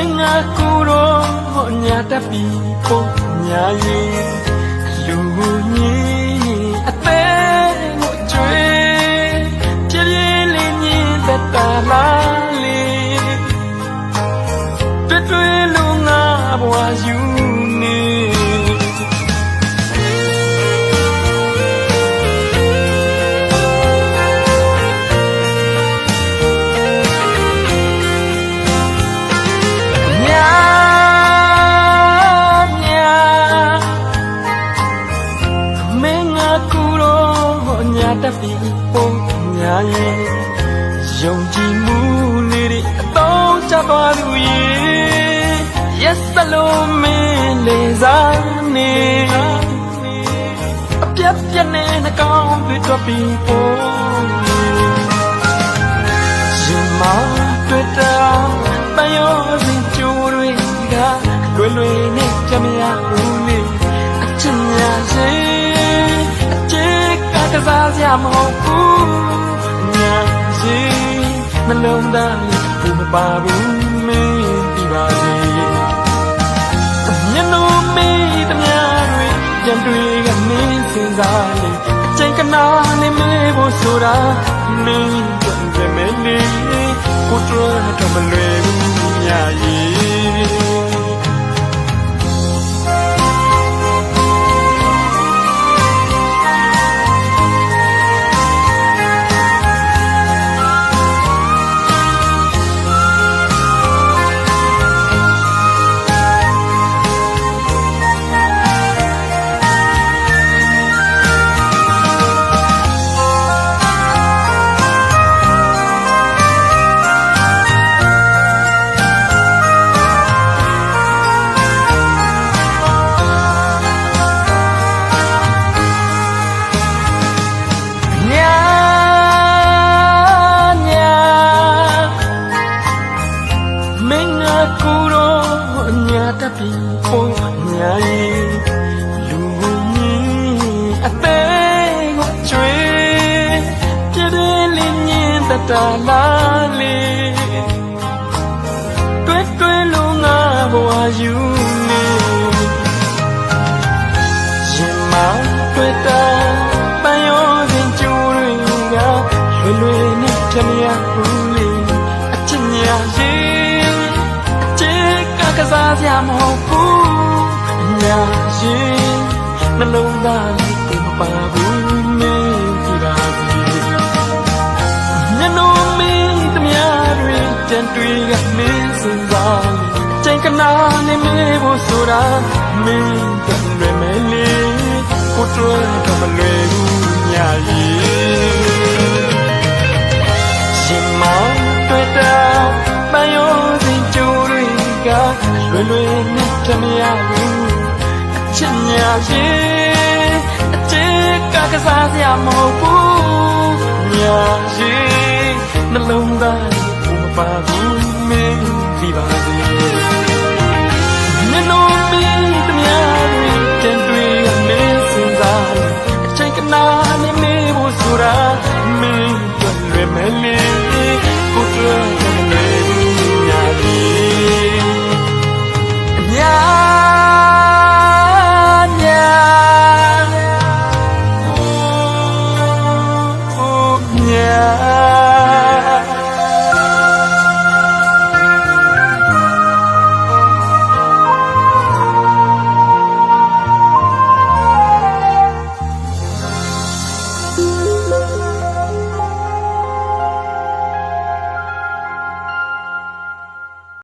င်ငါကိုတော့ညာတပီပုံညာရင်လူကြီးအသေးကိုကျွေးပြပြလေးညင်သက်တာလာလေးတွေ့တွေ့လို့ငါဘဝယူ တော့ချသွားသူရေ Yes လုံးမင်းလေးစားနေအပြတ်ပြတ်နဲ့နှကောင်းတွေတော့ပြီးပုံရှင်မတွေ့တာပန်းရောစင်ကြိုးတွေကလွယ်လွယ်နဲ့ကြမရဘူးလေအချင်ညာရှင်အချစ်ကကစားစရာမဟုတ်ဘူးညာရှင်နှလုံးသားလေးဘူးမ ပါဘူးမင်းဒီပါစေမျက်နှာမေးသမျှတွေကြံတွေကမင်းစင်စားလေအချိန်ကနာနဲ့မေးဖို့ဆိုတာမင်းကြံကြမဲလေးကိုတော်တော့မလွယ် တတလာလေးတွေ့တွေ့လုံးငါဘဝယူနေရင်မတွေ့တာပန်းရောစဉ်ကျိုးတွေကလွယ်လွယ်နဲ့ချမရဘူးလေအချစ်ညာရင်အချစ်ကကစားစရာမဟုတ်ဘူးညာရင်နှလုံးသားလေးကိုမပါဘူး တွေကြံတွေကမင်းစင်စားချိန်ကနာနဲ့မေးဖို့ဆိုတာမင်းတန်ရမဲလေးကိုတွေ့တော့မလွယ်ဘူးညာရီရှင်မတွေ့တာမယောစဉ်ကြိုးတွေကလွယ်လွယ်နဲ့တမယာဘူးအချစ်ညာရင်အချစ်ကကစားစရာမဟုတ်ဘူးညာရင်နှလုံးသားကိုမ ပါဘူးမင်းဒီပါ